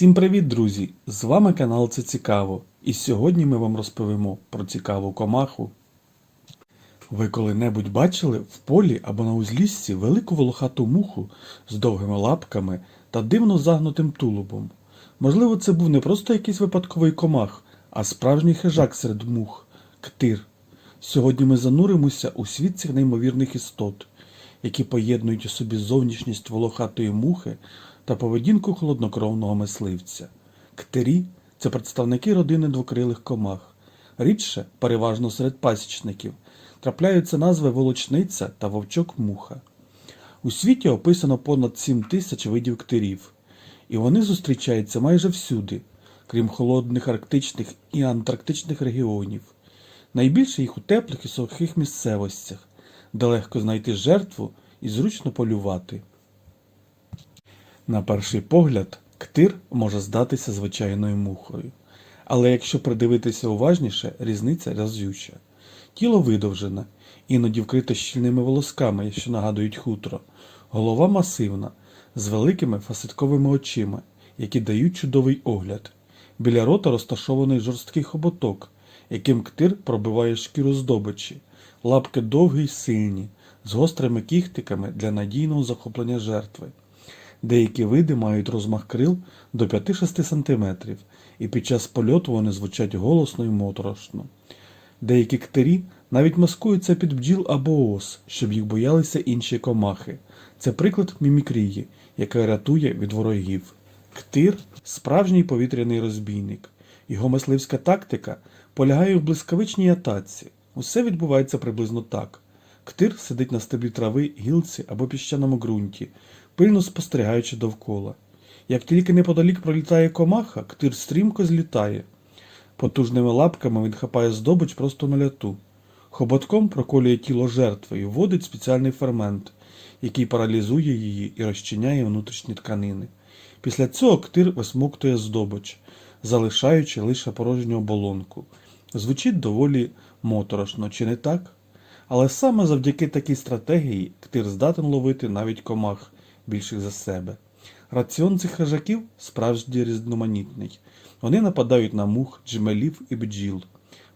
Всім привіт, друзі! З вами канал Це Цікаво. І сьогодні ми вам розповімо про цікаву комаху. Ви коли-небудь бачили в полі або на узліссі велику волохату муху з довгими лапками та дивно загнутим тулубом? Можливо, це був не просто якийсь випадковий комах, а справжній хижак серед мух ктир. Сьогодні ми зануримося у світ цих неймовірних істот, які поєднують у собі зовнішність волохатої мухи та поведінку холоднокровного мисливця. Ктирі це представники родини двокрилих комах. Рідше, переважно серед пасічників, трапляються назви волочниця та вовчок-муха. У світі описано понад 7 тисяч видів ктирів, і вони зустрічаються майже всюди, крім холодних арктичних і антарктичних регіонів. Найбільше їх у теплих і сухих місцевостях, де легко знайти жертву і зручно полювати. На перший погляд, ктир може здатися звичайною мухою. Але якщо придивитися уважніше, різниця разюча. Тіло видовжене, іноді вкрите щільними волосками, що нагадують хутро, голова масивна, з великими фасетковими очима, які дають чудовий огляд. Біля рота розташований жорсткий хоботок, яким ктир пробиває шкіру здобичі, лапки довгі й сильні, з гострими кіхтиками для надійного захоплення жертви. Деякі види мають розмах крил до 5-6 см, і під час польоту вони звучать голосно і моторошно. Деякі ктирі навіть маскуються під бджіл або ос, щоб їх боялися інші комахи. Це приклад мімікрії, яка рятує від ворогів. Ктир справжній повітряний розбійник. Його мисливська тактика полягає в блискавичній атаці. Усе відбувається приблизно так. Ктир сидить на стеблі трави, гілці або піщаному ґрунті, пильно спостерігаючи довкола. Як тільки неподалік пролітає комаха, ктир стрімко злітає. Потужними лапками він хапає здобич просто на ляту. Хоботком проколює тіло жертви і вводить спеціальний фермент, який паралізує її і розчиняє внутрішні тканини. Після цього ктир висмоктує здобич, залишаючи лише порожню оболонку. Звучить доволі моторошно, чи не так? Але саме завдяки такій стратегії ктир здатен ловити навіть комах більших за себе. Раціон цих хижаків справді різноманітний. Вони нападають на мух, джмелів і бджіл,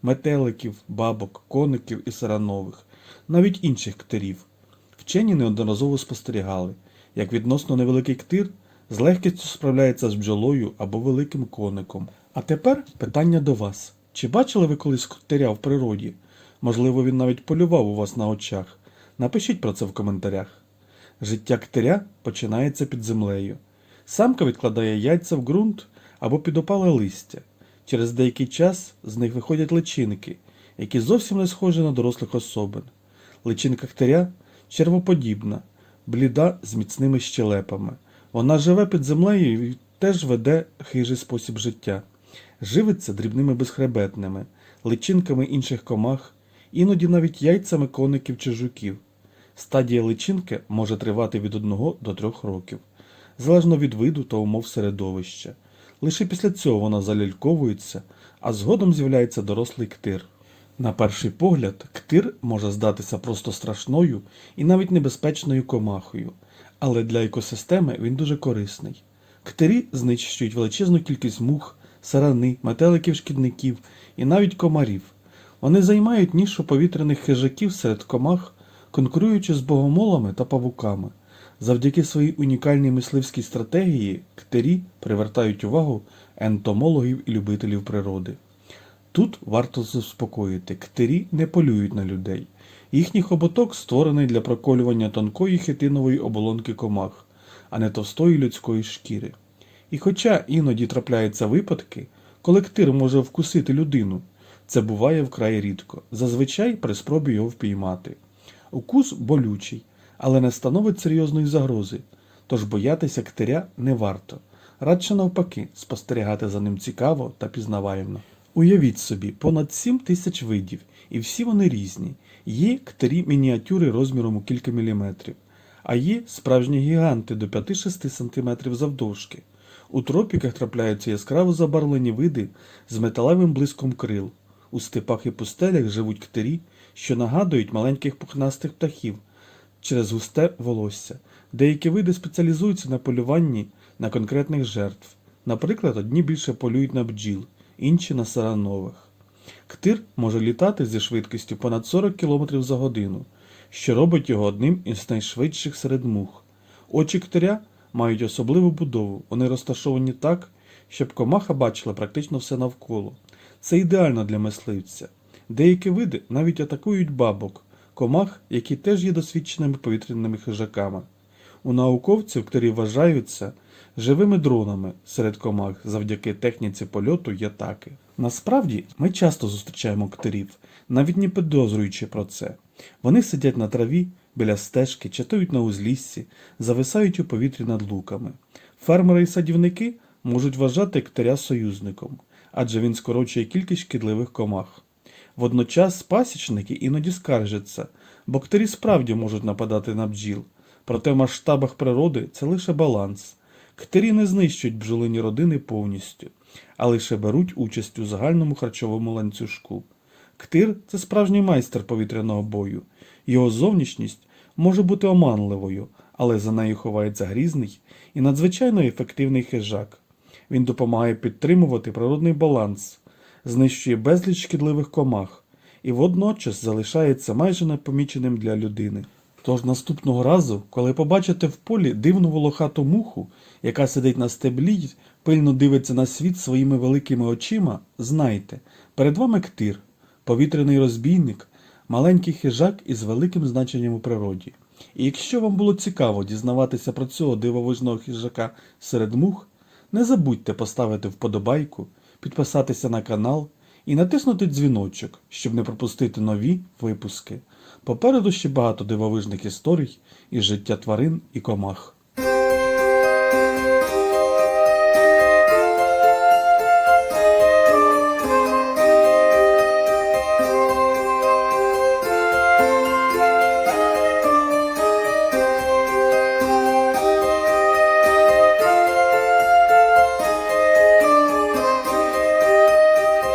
метеликів, бабок, коників і сиранових, навіть інших ктирів. Вчені неодноразово спостерігали, як відносно невеликий ктир з легкістю справляється з бджолою або великим коником. А тепер питання до вас. Чи бачили ви колись ктиря в природі? Можливо, він навіть полював у вас на очах. Напишіть про це в коментарях. Життя ктиря починається під землею. Самка відкладає яйця в ґрунт або під опале листя. Через деякий час з них виходять личинки, які зовсім не схожі на дорослих особин. Личинка ктиря червоподібна, бліда з міцними щелепами. Вона живе під землею і теж веде хижий спосіб життя. Живиться дрібними безхребетними, личинками інших комах, іноді навіть яйцями коників чи жуків. Стадія личинки може тривати від 1 до 3 років, залежно від виду та умов середовища. Лише після цього вона заляльковується, а згодом з'являється дорослий ктир. На перший погляд, ктир може здатися просто страшною і навіть небезпечною комахою, але для екосистеми він дуже корисний. Ктирі знищують величезну кількість мух, сарани, метеликів шкідників і навіть комарів. Вони займають нішу повітряних хижаків серед комах, конкуруючи з богомолами та павуками. Завдяки своїй унікальній мисливській стратегії ктирі привертають увагу ентомологів і любителів природи. Тут варто заспокоїти, ктирі не полюють на людей. Їхній хоботок створений для проколювання тонкої хитинової оболонки комах, а не товстої людської шкіри. І хоча іноді трапляються випадки, коли ктир може вкусити людину, це буває вкрай рідко, зазвичай при спробі його впіймати. Укус болючий, але не становить серйозної загрози, тож боятися ктиря не варто. Радше навпаки, спостерігати за ним цікаво та пізнавально. Уявіть собі, понад 7 тисяч видів, і всі вони різні. Є ктирі мініатюри розміром у кілька міліметрів, а є справжні гіганти до 5-6 см завдовжки. У тропіках трапляються яскраво забарвлені види з металевим блиском крил. У степах і пустелях живуть ктирі, що нагадують маленьких пухнастих птахів через густе волосся. Деякі види спеціалізуються на полюванні на конкретних жертв. Наприклад, одні більше полюють на бджіл, інші на саранових. Ктир може літати зі швидкістю понад 40 км за годину, що робить його одним із найшвидших серед мух. Очі ктиря мають особливу будову, вони розташовані так, щоб комаха бачила практично все навколо. Це ідеально для мисливця. Деякі види навіть атакують бабок, комах, які теж є досвідченими повітряними хижаками. У науковців ктирі вважаються живими дронами серед комах завдяки техніці польоту й атаки. Насправді, ми часто зустрічаємо ктирів, навіть не підозрюючи про це. Вони сидять на траві, біля стежки, чатують на узліссі, зависають у повітрі над луками. Фермери і садівники можуть вважати ктиря союзником, адже він скорочує кількість шкідливих комах. Водночас пасічники іноді скаржаться, бо ктирі справді можуть нападати на бджіл, проте в масштабах природи це лише баланс. Ктирі не знищують бджолині родини повністю, а лише беруть участь у загальному харчовому ланцюжку. Ктир це справжній майстер повітряного бою. Його зовнішність може бути оманливою, але за нею ховається грізний і надзвичайно ефективний хижак. Він допомагає підтримувати природний баланс, знищує безліч шкідливих комах і водночас залишається майже непоміченим для людини. Тож наступного разу, коли побачите в полі дивну волохату муху, яка сидить на стеблі пильно дивиться на світ своїми великими очима, знайте, перед вами ктир, повітряний розбійник, маленький хижак із великим значенням у природі. І якщо вам було цікаво дізнаватися про цього дивовижного хижака серед мух, не забудьте поставити вподобайку, підписатися на канал і натиснути дзвіночок, щоб не пропустити нові випуски. Попереду ще багато дивовижних історій із життя тварин і комах.